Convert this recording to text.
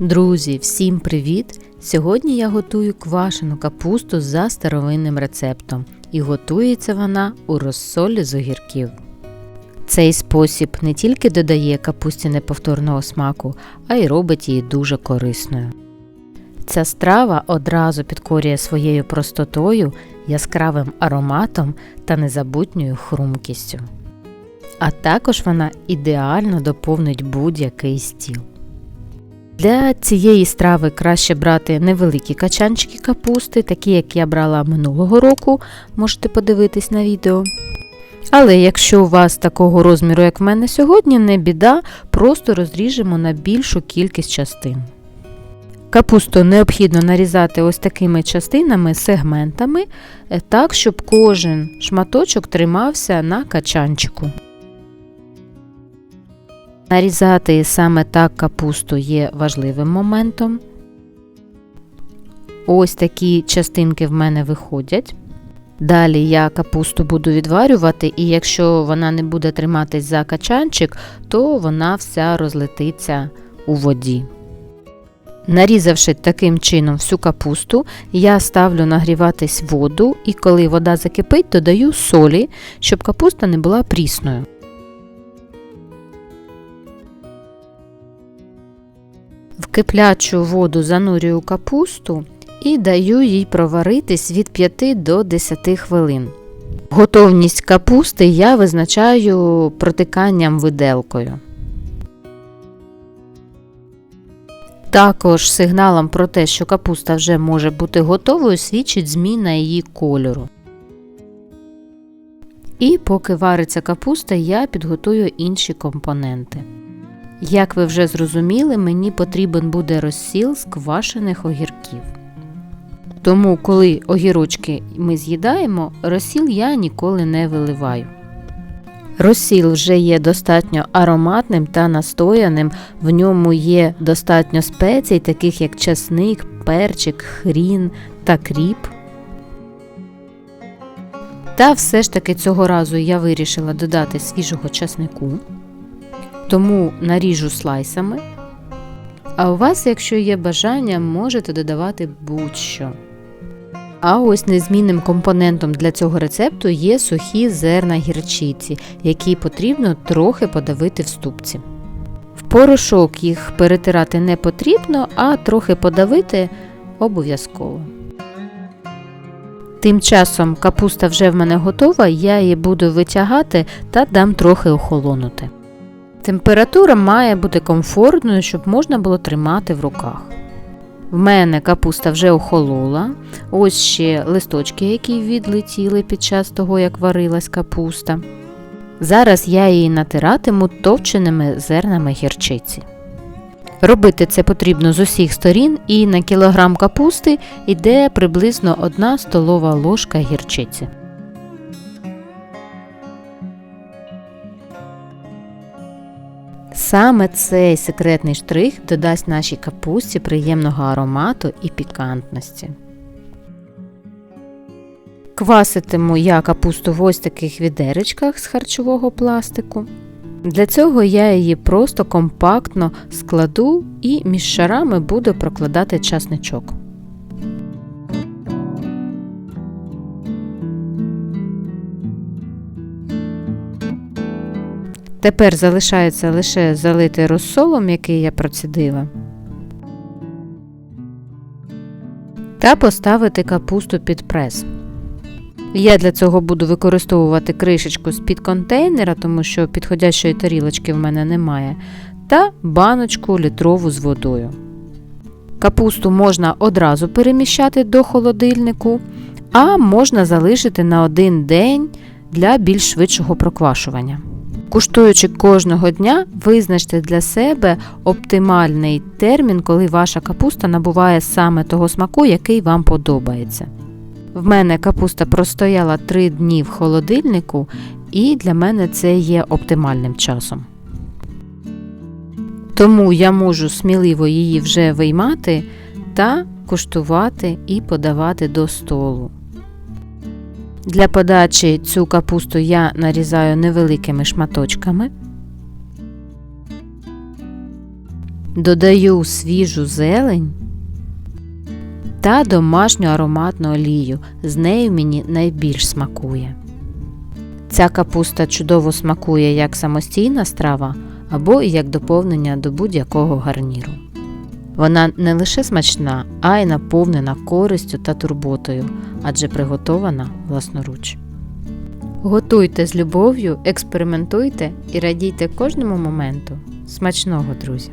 Друзі, всім привіт! Сьогодні я готую квашену капусту за старовинним рецептом, і готується вона у розсолі з огірків. Цей спосіб не тільки додає капусті неповторного смаку, а й робить її дуже корисною. Ця страва одразу підкорює своєю простотою, яскравим ароматом та незабутньою хрумкістю. А також вона ідеально доповнить будь-який стіл. Для цієї страви краще брати невеликі качанчики капусти, такі як я брала минулого року, можете подивитись на відео. Але якщо у вас такого розміру, як в мене сьогодні, не біда, просто розріжемо на більшу кількість частин. Капусту необхідно нарізати ось такими частинами, сегментами, е, так, щоб кожен шматочок тримався на качанчику. Нарізати саме так капусту є важливим моментом. Ось такі частинки в мене виходять. Далі я капусту буду відварювати, і якщо вона не буде триматись за качанчик, то вона вся розлетиться у воді. Нарізавши таким чином всю капусту, я ставлю нагріватись воду і коли вода закипить, додаю солі, щоб капуста не була прісною. Киплячу воду занурюю капусту і даю їй проваритись від 5 до 10 хвилин. Готовність капусти я визначаю протиканням виделкою. Також сигналом про те, що капуста вже може бути готовою, свідчить зміна її кольору. І поки вариться капуста, я підготую інші компоненти. Як ви вже зрозуміли, мені потрібен буде розсіл з квашених огірків. Тому, коли огірочки ми з'їдаємо, розсіл я ніколи не виливаю. Розсіл вже є достатньо ароматним та настояним, в ньому є достатньо спецій, таких як часник, перчик, хрін та кріп. Та все ж таки цього разу я вирішила додати свіжого часнику тому наріжу слайсами. А у вас, якщо є бажання, можете додавати будь-що. А ось незмінним компонентом для цього рецепту є сухі зерна гірчиці, які потрібно трохи подавити в ступці. В порошок їх перетирати не потрібно, а трохи подавити обов'язково. Тим часом капуста вже в мене готова, я її буду витягати та дам трохи охолонути. Температура має бути комфортною, щоб можна було тримати в руках. В мене капуста вже охолола. Ось ще листочки, які відлетіли під час того, як варилась капуста. Зараз я її натиратиму товченими зернами гірчиці. Робити це потрібно з усіх сторін, і на кілограм капусти йде приблизно 1 столова ложка гірчиці. Саме цей секретний штрих додасть нашій капусті приємного аромату і пікантності. Кваситиму я капусту в ось таких відеречках з харчового пластику. Для цього я її просто компактно складу і між шарами буду прокладати часничок. Тепер залишається лише залити розсолом, який я процідила, та поставити капусту під прес. Я для цього буду використовувати кришечку з-під контейнера, тому що підходящої тарілочки в мене немає, та баночку літрову з водою. Капусту можна одразу переміщати до холодильнику, а можна залишити на один день для більш швидшого проквашування. Куштуючи кожного дня, визначте для себе оптимальний термін, коли ваша капуста набуває саме того смаку, який вам подобається. В мене капуста простояла 3 дні в холодильнику, і для мене це є оптимальним часом. Тому я можу сміливо її вже виймати та куштувати і подавати до столу. Для подачі цю капусту я нарізаю невеликими шматочками. додаю свіжу зелень та домашню ароматну олію. З нею мені найбільш смакує. Ця капуста чудово смакує як самостійна страва або як доповнення до будь-якого гарніру. Вона не лише смачна, а й наповнена користю та турботою, адже приготована власноруч. Готуйте з любов'ю, експериментуйте і радійте кожному моменту. Смачного, друзі!